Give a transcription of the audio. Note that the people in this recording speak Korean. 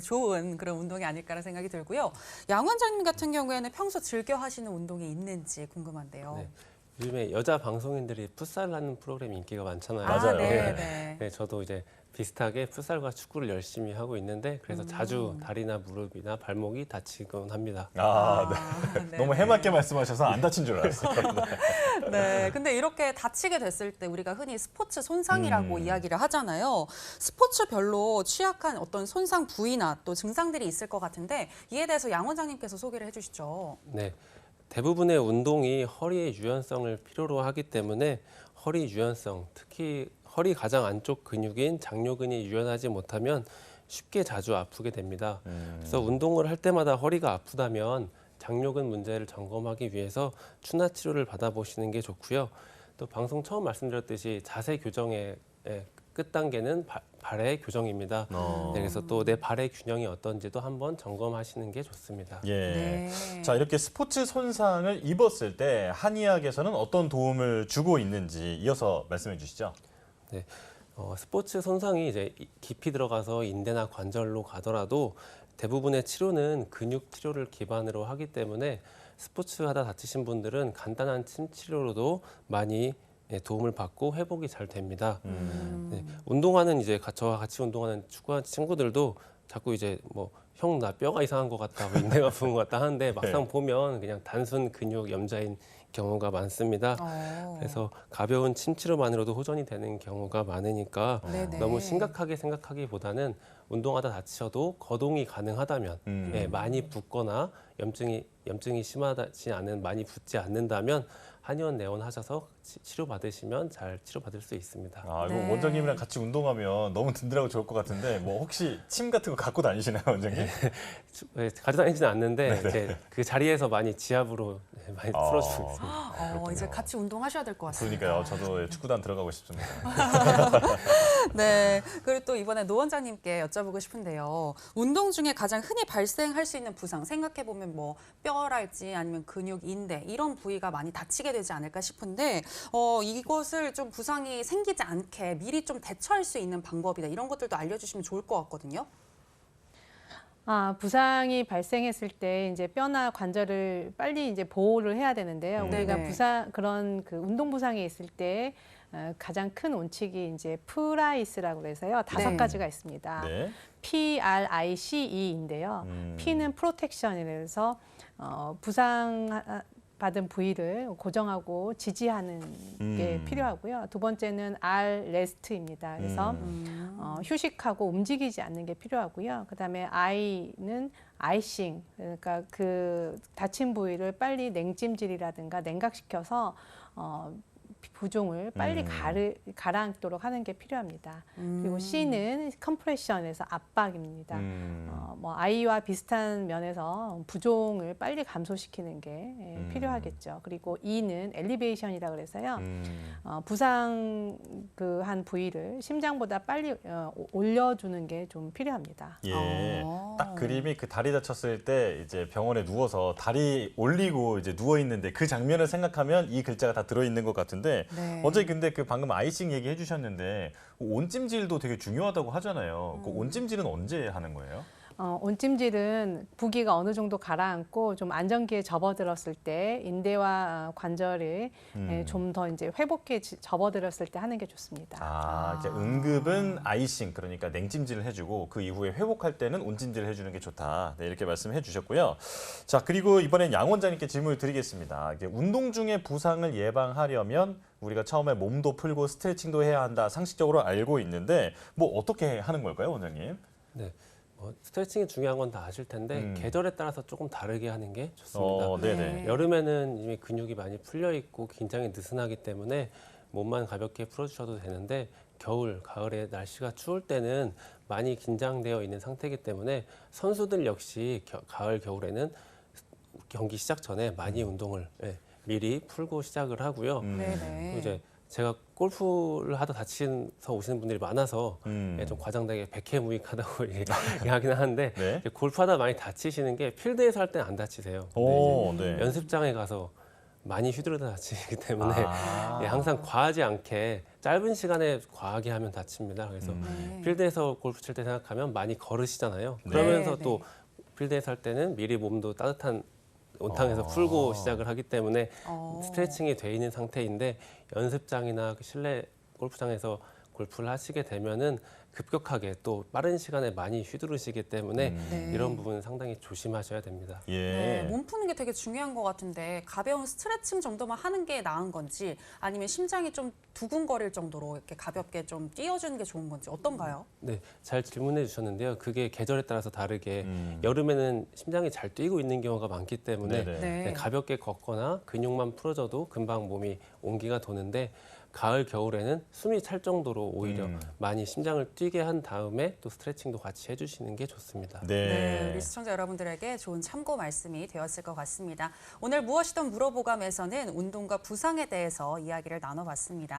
좋은 그런 운동이 아닐까라는 생각이 들고요. 양 원장님 같은 경우에는 평소 즐겨 하시는 운동이 있는지 궁금한데요. 네. 요즘에 여자 방송인들이 풋살 하는 프로그램이 인기가 많잖아요. 아, 맞아요. 네, 네. 네. 네, 저도 이제 비슷하게 풋살과 축구를 열심히 하고 있는데 그래서 음. 자주 다리나 무릎이나 발목이 다치곤 합니다. 아, 네. 아, 네. 너무 해맑게 말씀하셔서 안 다친 줄 알았어요. 네. 근데 이렇게 다치게 됐을 때 우리가 흔히 스포츠 손상이라고 음. 이야기를 하잖아요. 스포츠별로 취약한 어떤 손상 부위나 또 증상들이 있을 것 같은데 이에 대해서 양 원장님께서 소개를 해주시죠. 네. 대부분의 운동이 허리의 유연성을 필요로 하기 때문에 허리 유연성, 특히 허리 가장 안쪽 근육인 장요근이 유연하지 못하면 쉽게 자주 아프게 됩니다. 음. 그래서 운동을 할 때마다 허리가 아프다면 장요근 문제를 점검하기 위해서 추나 치료를 받아보시는 게 좋고요. 또 방송 처음 말씀드렸듯이 자세 교정의 예, 끝 단계는 발- 발의 교정입니다. 어. 네, 그래서 또 내 발의 균형이 어떤지도 한번 점검하시는 게 좋습니다. 예. 네. 자 이렇게 스포츠 손상을 입었을 때 한의학에서는 어떤 도움을 주고 있는지 이어서 말씀해 주시죠. 어, 스포츠 손상이 이제 이- 깊이 들어가서 인대나 관절로 가더라도 대부분의 치료는 근육 치료를 기반으로 하기 때문에 스포츠 하다 다치신 분들은 간단한 침 치료로도 많이 예, 도움을 받고 회복이 잘 됩니다. 음. 네, 운동하는 이제 가- 저와 같이 운동하는 축구하는 친구들도 자꾸 이제 뭐 형 나 뼈가 이상한 것 같다, 뭐 인대가 부은 것 같다 하는데 막상 네. 보면 그냥 단순 근육 염자인 경우가 많습니다. 어. 그래서 가벼운 침치료만으로도 호전이 되는 경우가 많으니까 네네. 너무 심각하게 생각하기보다는 운동하다 다치셔도 거동이 가능하다면 음. 예, 많이 붓거나 염증이 염증이 심하지 않은 많이 붓지 않는다면 한의원 내원하셔서 치- 치료 받으시면 잘 치료 받을 수 있습니다. 아 이거 네. 원장님이랑 같이 운동하면 너무 든든하고 좋을 것 같은데 뭐 혹시 침 같은 거 갖고 다니시나요, 원장님? 주- 예, 가져다니지는 않는데 네네. 이제 그 자리에서 많이 지압으로 예, 많이 아, 풀어주고 있습니다. 어. 이제 같이 운동하셔야 될 것 같습니다. 그러니까요. 저도 축구단 들어가고 싶습니다. 네. 그리고 또 이번에 노 원장님께 여쭤보고 싶은데요. 운동 중에 가장 흔히 발생할 수 있는 부상 생각해 보면 뭐 뼈랄지 아니면 근육, 인대 이런 부위가 많이 다치게 되지 않을까 싶은데 어, 이것을 좀 부상이 생기지 않게 미리 좀 대처할 수 있는 방법이다 이런 것들도 알려주시면 좋을 것 같거든요. 아, 부상이 발생했을 때 이제 뼈나 관절을 빨리 이제 보호를 해야 되는데요. 음. 우리가 네네. 부상 그런 그 운동 부상이 있을 때 어, 가장 큰 원칙이 이제 프라이스라고 그래서요. 다섯 네. 가지가 있습니다. 네. P R I C E인데요. 음. P는 프로텍션이라서 어, 부상 하- 받은 부위를 고정하고 지지하는 게 음. 필요하고요. 두 번째는 R 레스트입니다. 그래서 음. 어, 휴식하고 움직이지 않는 게 필요하고요. 그다음에 I는 아이싱 그러니까 그 다친 부위를 빨리 냉찜질이라든가 냉각시켜서 어, 부종을 빨리 음. 가르, 가라앉도록 하는 게 필요합니다. 음. 그리고 C는 컴프레션에서 압박입니다. 음. 어, 뭐 아이와 비슷한 면에서 부종을 빨리 감소시키는 게 예, 음. 필요하겠죠. 그리고 E는 엘리베이션이라 그래서요. 음. 어, 부상 그 한 부위를 심장보다 빨리 어, 오- 올려주는 게 좀 필요합니다. 예. 어. 딱 그림이 그 다리 다쳤을 때 이제 병원에 누워서 다리 올리고 이제 누워 있는데 그 장면을 생각하면 이 글자가 다 들어 있는 것 같은데 네. 어제 근데 그 방금 아이싱 얘기해 주셨는데 온찜질도 되게 중요하다고 하잖아요. 음. 그 온찜질은 언제 하는 거예요? 어, 온찜질은 부기가 어느 정도 가라앉고 좀 안정기에 접어들었을 때 인대와 어, 관절이 음. 좀 더 이제 회복해 지- 접어들었을 때 하는 게 좋습니다. 아, 이제 아. 응급은 아이싱 그러니까 냉찜질을 해주고 그 이후에 회복할 때는 온찜질을 해주는 게 좋다. 네, 이렇게 말씀해 주셨고요. 자 그리고 이번엔 양 원장님께 질문을 드리겠습니다. 이게 운동 중에 부상을 예방하려면 우리가 처음에 몸도 풀고 스트레칭도 해야 한다 상식적으로 알고 있는데 뭐 어떻게 하는 걸까요, 원장님? 네. 뭐 스트레칭이 중요한 건 다 아실 텐데 음. 계절에 따라서 조금 다르게 하는 게 좋습니다. 어, 네네. 네. 여름에는 이미 근육이 많이 풀려 있고 긴장이 느슨하기 때문에 몸만 가볍게 풀어주셔도 되는데 겨울, 가을에 날씨가 추울 때는 많이 긴장되어 있는 상태이기 때문에 선수들 역시 겨- 가을, 겨울에는 경기 시작 전에 많이 운동을 예, 미리 풀고 시작을 하고요. 음. 네네. 또 이제 제가 골프를 하다 다치서 오시는 분들이 많아서 음. 예, 좀 과장되게 백해무익하다고 얘기하긴 하는데 네. 이제 골프하다 많이 다치시는 게 필드에서 할 때는 안 다치세요. 근데 오, 이제 네. 연습장에 가서 많이 휘두르다 다치기 때문에 아. 예, 항상 과하지 않게 짧은 시간에 과하게 하면 다칩니다. 그래서 음. 네. 필드에서 골프 칠 때 생각하면 많이 걸으시잖아요. 네. 그러면서 네, 또 필드에서 할 때는 미리 몸도 따뜻한 온탕에서 어. 풀고 시작을 하기 때문에 어. 스트레칭이 돼 있는 상태인데 연습장이나 그 실내 골프장에서 골프를 하시게 되면은 급격하게 또 빠른 시간에 많이 휘두르시기 때문에 음. 네. 이런 부분은 상당히 조심하셔야 됩니다. 예. 네, 몸 푸는 게 되게 중요한 것 같은데 가벼운 스트레칭 정도만 하는 게 나은 건지 아니면 심장이 좀 두근거릴 정도로 이렇게 가볍게 좀 뛰어주는 게 좋은 건지 어떤가요? 네, 잘 질문해 주셨는데요. 그게 계절에 따라서 다르게 음. 여름에는 심장이 잘 뛰고 있는 경우가 많기 때문에 네네. 네. 네, 가볍게 걷거나 근육만 풀어줘도 금방 몸이 온기가 도는데 가을 겨울에는 숨이 찰 정도로 오히려 음. 많이 심장을 뛰게 한 다음에 또 스트레칭도 같이 해주시는 게 좋습니다. 네. 네, 우리 시청자 여러분들에게 좋은 참고 말씀이 되었을 것 같습니다. 오늘 무엇이든 물어보감에서는 운동과 부상에 대해서 이야기를 나눠봤습니다.